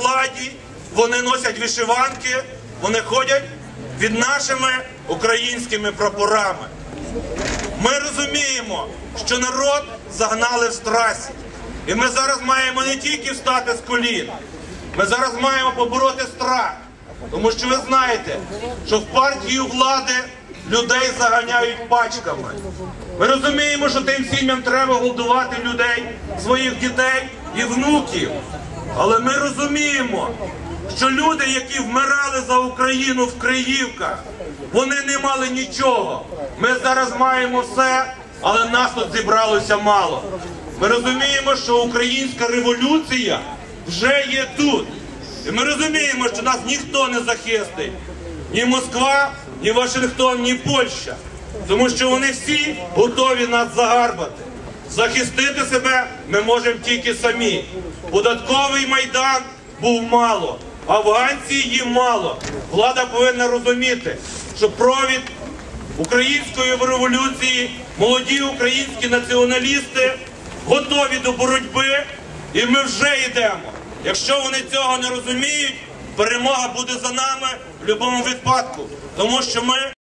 владі, вони носять вишиванки, вони ходять під нашими українськими прапорами. Ми розуміємо, що народ загнали в страсі. І ми зараз маємо не тільки встати з колін, ми зараз маємо побороти страх. Тому що ви знаєте, що в партію влади людей заганяють пачками. Ми розуміємо, що тим сім'ям треба голодувати людей, своїх дітей і внуків. Але ми розуміємо, що люди, які вмирали за Україну в Криївках, вони не мали нічого. Ми зараз маємо все, але нас тут зібралося мало. Ми розуміємо, що українська революція вже є тут. І ми розуміємо, що нас ніхто не захистить. Ні Москва, ні Вашингтон, ні Польща. Тому що вони всі готові нас загарбати. Захистити себе ми можемо тільки самі. Податковий майдан був мало, афганці їм мало. Влада повинна розуміти, що провід української революції, молоді українські націоналісти готові до боротьби, і ми вже йдемо. Якщо вони цього не розуміють, перемога буде за нами в будь-якому випадку, тому що ми.